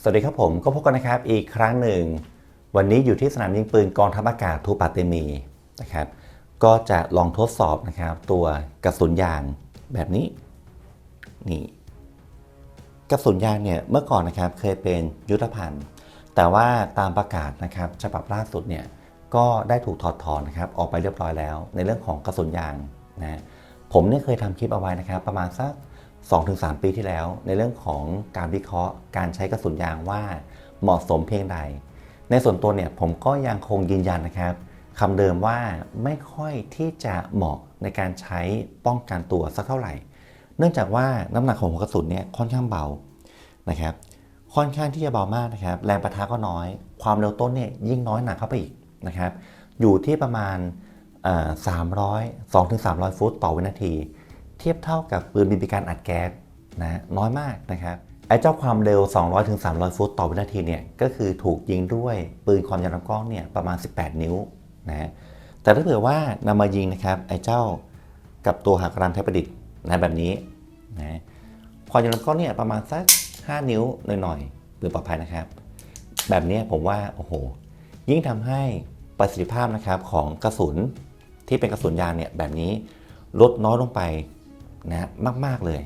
สวัสดีครับผมก็พบกันนะครับอีกครั้งหนึ่ง วันนี้อยู่ที่สนามยิงปืนกองทัพอากาศทูปาเตมีนะครับ ก็จะลองทดสอบนะครับตัวกระสุนยางแบบนี้นี่กระสุนยางเนี่ยเมื่อก่อนนะครับเคยเป็นยุทธภัณฑ์ แต่ว่าตามประกาศนะครับฉบับล่าสุดเนี่ยก็ได้ถูกถอดถอนนะครับออกไปเรียบร้อยแล้ว ในเรื่องของกระสุนยางนะผมเนี่ยเคยทำคลิปเอาไว้นะครับ ประมาณสัก 2-3 ปีที่แล้ว ในเรื่องของการวิเคราะห์การใช้กระสุนยางว่าเหมาะสมเพียงใด ในส่วนตัวเนี่ยผมก็ยังคงยืนยันนะครับคำเดิมว่าไม่ค่อยที่จะเหมาะในการใช้ป้องกันตัวสักเท่าไหร่ เนื่องจากว่าน้ำหนักของหัวกระสุนเนี่ยค่อนข้างเบานะครับค่อนข้างที่จะเบามากนะครับแรงประทะก็น้อย ความเร็วต้นเนี่ยยิ่งน้อยหนักเข้าไปอีกนะครับอยู่ที่ประมาณสามร้อยสองถึงสามร้อยฟุตต่อวินาที เทียบเท่ากับปืนบีบีการอัดแก๊สนะน้อยมากนะครับไอ้เจ้าความเร็ว 200ถึง300 ฟุตต่อวินาทีเนี่ยก็คือถูกยิงด้วยปืนความยาวลำกล้องเนี่ยประมาณ 18 นิ้วนะแต่ถ้าเผื่อว่านำมายิงนะครับไอ้เจ้ากับตัวหักรันไทยประดิษฐ์นะแบบนี้นะความยาวลำกล้องเนี่ยประมาณสัก 5 นิ้วหน่อยๆปืนปลอดภัยนะครับ แบบนี้ผมว่าโอ้โหยิ่งทำให้ประสิทธิภาพนะครับของกระสุนที่เป็นกระสุนยางเนี่ยแบบนี้ลดน้อยลงไป นะมาก ๆ เลย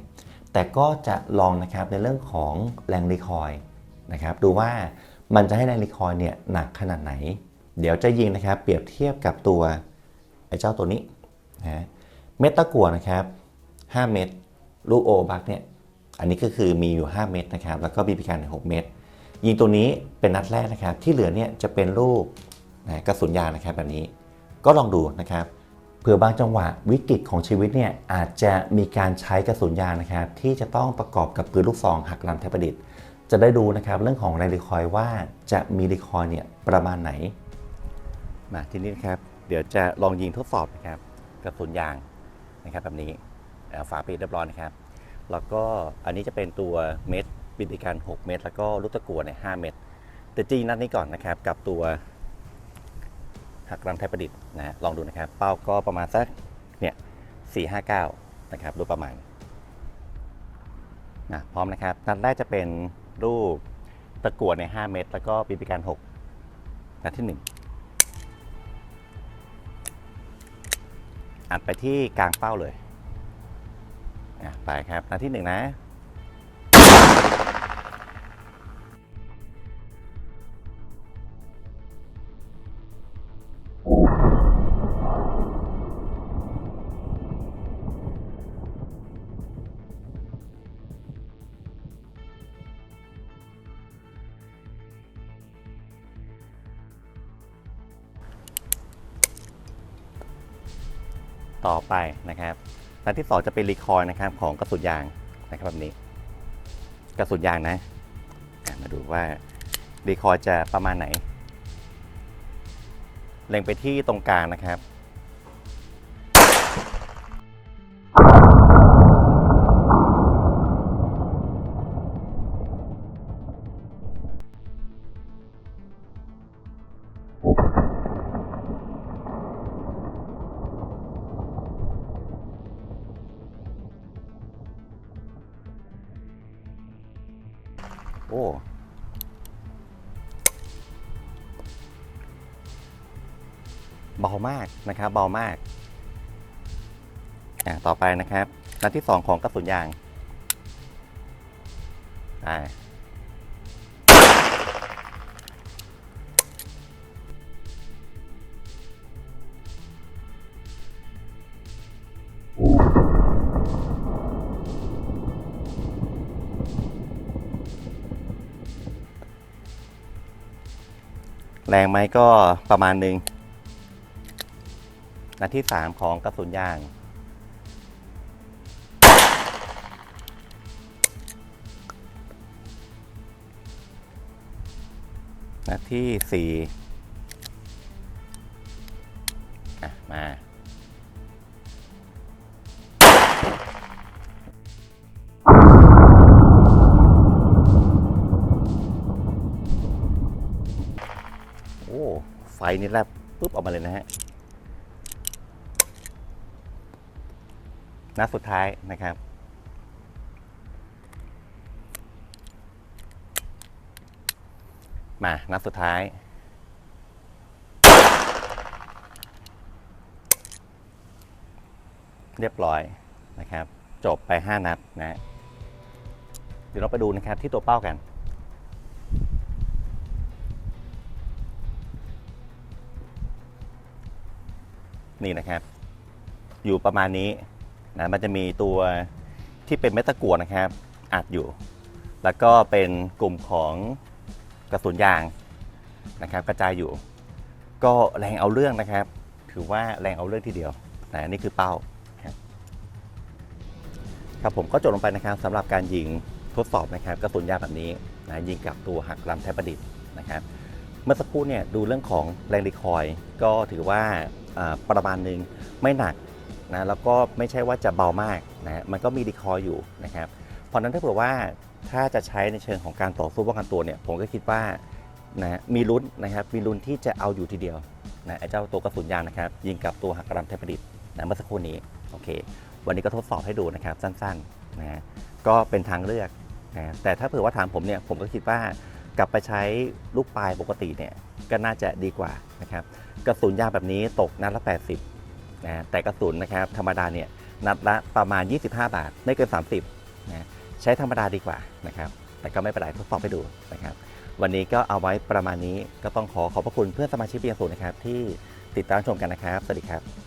แต่ก็จะลองนะครับในเรื่องของแรงรีคอยนะครับดูว่ามันจะให้แรงรีคอยเนี่ยหนักขนาดไหน เดี๋ยวจะยิงนะครับเปรียบเทียบกับตัวไอ้เจ้าตัวนี้นะเม็ดตะกั่วนะครับ 5 เม็ดลูกโอบักเนี่ยอันนี้ก็คือมีอยู่ 5 เม็ดนะครับแล้วก็บีบีการ6เม็ดยิงตัวนี้เป็นนัดแรกนะครับที่เหลือเนี่ยจะเป็นลูกนะกระสุนยางนะครับแบบนี้ก็ลองดูนะครับ ผื่อบางจังหวะวิกฤตของชีวิตเนี่ยอาจจะมีการใช้กระสุนยางนะครับที่จะต้องประกอบกับปืนลูกซองหักลำไทประดิษฐ์ จะได้ดูนะครับเรื่องของแรงรีคอยว่าจะมีรีคอยเนี่ยประมาณไหนมาทีนี้นะครับเดี๋ยวจะลองยิงทดสอบนะครับกระสุนยางนะครับแบบนี้ฝาปิดเรียบร้อยนะครับ แล้วก็อันนี้จะเป็นตัวเม็ดบินดีการ 6 เม็ดแล้วก็ลูกตะกัวเนี่ย5เม็ดแต่จีนัดนี้ก่อนนะครับกับตัว หักรังไทยประดิษฐ์นะฮะลองดูนะครับ เป้าก็ประมาณสักเนี่ยสี่ห้าเก้านะครับดูประมาณนะพร้อมนะครับนัดแรกจะเป็นรูปตะกั่วใน 5 เมตร แล้วก็ปีปีการ6นัดที่ 1 อัดไปที่กลางเป้าเลยอะไปครับนัดที่ 1 นะ ต่อไปนะครับนัดที่ 2 จะเป็นรีคอยนะครับของกระสุนยางนะครับแบบนี้ กระสุนยางนะ มาดูว่ารีคอยจะประมาณไหน เล็งไปที่ตรงกลางนะครับ โอ้เบามากนะครับ เบามากอ่าต่อไปนะครับนัดที่ 2 ของกระสุนยางอ่า แรงไหมก็ประมาณหนึ่งนัดที่มของกระสุนยาง นัดที่ 4 นี่แลบปุ๊บออกมาเลยนะฮะนัดสุดท้ายนะครับ มานัดสุดท้าย เรียบร้อยนะครับ จบไป 5 นัดนะเดี๋ยวเราไปดูนะครับที่ตัวเป้ากัน นี่นะครับ อยู่ประมาณนี้นะมันจะมีตัวที่เป็นเม็ดตะกั่วนะครับอัดอยู่ แล้วก็เป็นกลุ่มของกระสุนยางนะครับ กระจายอยู่ ก็แรงเอาเรื่องนะครับ ถือว่าแรงเอาเรื่องทีเดียวนะนี่คือเป้าครับผมก็จบลงไปนะครับสำหรับการยิงทดสอบนะครับกระสุนยางแบบนี้นะยิงกับตัวหักลำไทยประดิษฐ์นะครับ เมื่อสักครู่เนี่ยดูเรื่องของแรงรีคอยก็ถือว่า ประมาณหนึ่งไม่หนักนะแล้วก็ไม่ใช่ว่าจะเบามากนะมันก็มีรีคอยอยู่นะครับเพราะนั้นถ้าเผื่อว่าถ้าจะใช้ในเชิงของการต่อสู้ป้องกันตัวเนี่ยผมก็คิดว่านะมีลุ้นนะครับมีลุ้นที่จะเอาอยู่ทีเดียวนะไอ้เจ้าตัวกระสุนยางนะครับยิงกับตัวหักกระดำไทยประดิษฐ์นะเมื่อสักครู่นี้โอเค วันนี้ก็ทดสอบให้ดูนะครับสั้นๆนะก็เป็นทางเลือกนะแต่ถ้าเผื่อว่าถามผมเนี่ยผมก็คิดว่ากลับไปใช้ลูกปลายปกติเนี่ย ก็น่าจะดีกว่านะครับกระสุนยางแบบนี้ตกนัดละ 80นะแต่กระสุนนะครับธรรมดาเนี่ยนัดละประมาณ 25 บาท ไม่เกิน 30นะใช้ธรรมดาดีกว่านะครับแต่ก็ไม่เป็นไรทดสอบให้ดูนะครับ วันนี้ก็เอาไว้ประมาณนี้ก็ต้องขอขอบพระคุณเพื่อนสมาชิกเบียร์สูนะครับที่ติดตามชมกันนะครับ สวัสดีครับ